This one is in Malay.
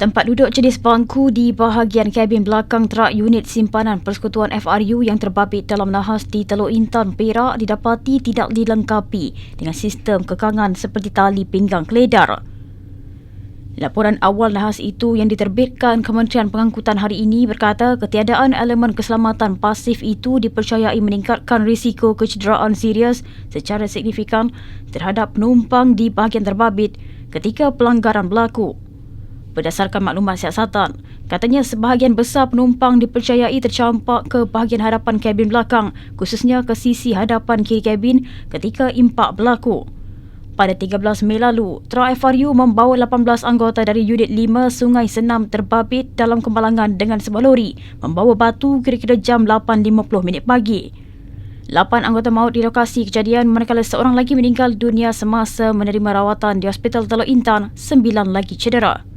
Tempat duduk jenis bangku di bahagian kabin belakang trak unit simpanan Persekutuan FRU yang terbabit dalam nahas di Teluk Intan, Perak didapati tidak dilengkapi dengan sistem kekangan seperti tali pinggang keledar. Laporan awal nahas itu yang diterbitkan Kementerian Pengangkutan hari ini berkata ketiadaan elemen keselamatan pasif itu dipercayai meningkatkan risiko kecederaan serius secara signifikan terhadap penumpang di bahagian terbabit ketika pelanggaran berlaku. Berdasarkan maklumat siasatan, katanya sebahagian besar penumpang dipercayai tercampak ke bahagian hadapan kabin belakang, khususnya ke sisi hadapan kiri kabin ketika impak berlaku. Pada 13 Mei lalu, Tra FRU membawa 18 anggota dari Unit 5 Sungai Senam terbabit dalam kemalangan dengan sebuah lori membawa batu kira-kira jam 8.50 minit pagi. Lapan anggota maut di lokasi kejadian manakala seorang lagi meninggal dunia semasa menerima rawatan di Hospital Teluk Intan, sembilan lagi cedera.